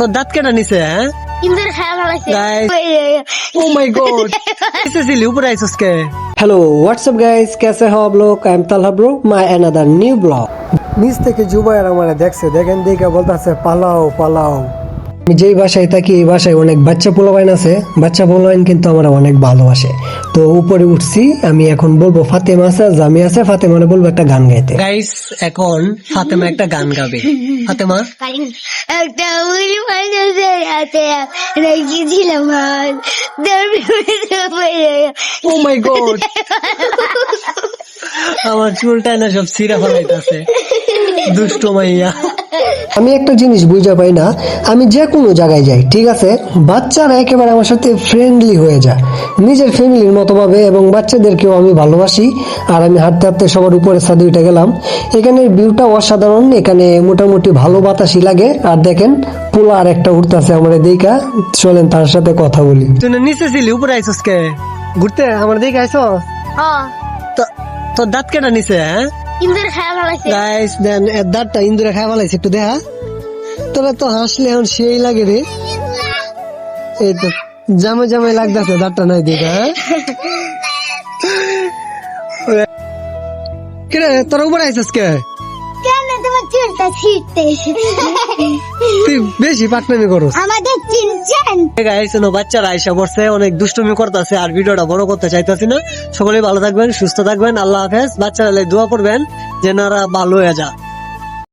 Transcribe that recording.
তোর দাঁত নিছে হ্যালো হোয়াটসঅ্যাপ গাইস কেসে হো I am my another new blog নিচ থেকে জুবায়ের আমারে দেখছে দেখেন দেখে বলতাছে পালাও পালাও। আমি যেই ভাষায় থাকি এই ভাষায় অনেক বাচ্চা পোলাবাইন আছে। বাচ্চা পোলাবাইন কিন্তু আমার অনেক ভালোবাসে। তো উপরে উঠছি আমি এখন বলব ফাতেমা আছে জামি আছে ফাতেমারে বলব একটা গান গাইতে। গাইস এখন ফাতেমা একটা গান গাবে। ফাতেমা? একটা উড়ি মানুষের হাতে। রেখেছিলাম ও মাই গড আমার চুলটা না সব সিরা ফলাইতেছে। দুষ্ট মাইয়া। আমি একটা জিনিস বুঝে পাই না আমি যে কোনো জায়গায় যাই ঠিক আছে? বাচ্চারা একেবারে আমার সাথে ফ্রেন্ডলি হয়ে যায়। নিজের ফ্যামিলির মতো ভাবে এবং বাচ্চাদেরকেও আমি ভালোবাসি। আর আমি হাঁটতে হাঁটতে সবার উপরে ছাদে উঠে গেলাম। এখানের ভিউটা অসাধারণ এখানে মোটামুটি ভালো বাতাসই লাগে। আর দেখেন পোলা আর একটা উঠতেছে আমার দেখা চলেন তার সাথে কথা বলি। তুই নিচে ছিলি উপরে আইসস কে? ঘুরতে? আমার দেখে আইসো হ্যাঁ। তো- দাঁত কেটে নিছে হ্যাঁ? ইন্দুর গাইস দেন দাঁতটা ইন্দুরে খাই ভালাইছে একটু দেখা। তোরা তো হাসলে এখন সেই লাগে রে। এই তো জামে জামে লাগতেছে দাঁতটা নাই দেখা হ্যাঁ? কিরে তোরা উপরে আইসস কে? কেন তোমার চুলটা ছিটতে তুই বেশি পাকনামি করস। আমাদের গাইস বাচ্চারা আইসা পড়ছে, অনেক দুষ্টুমি করতেছে আর ভিডিওটা বড় করতে চাইতেছি না। সকলেই ভালো থাকবেন, সুস্থ থাকবেন, আল্লাহ হাফেজ। বাচ্চারা দোয়া করবেন যেনারা ভালো হয়ে যা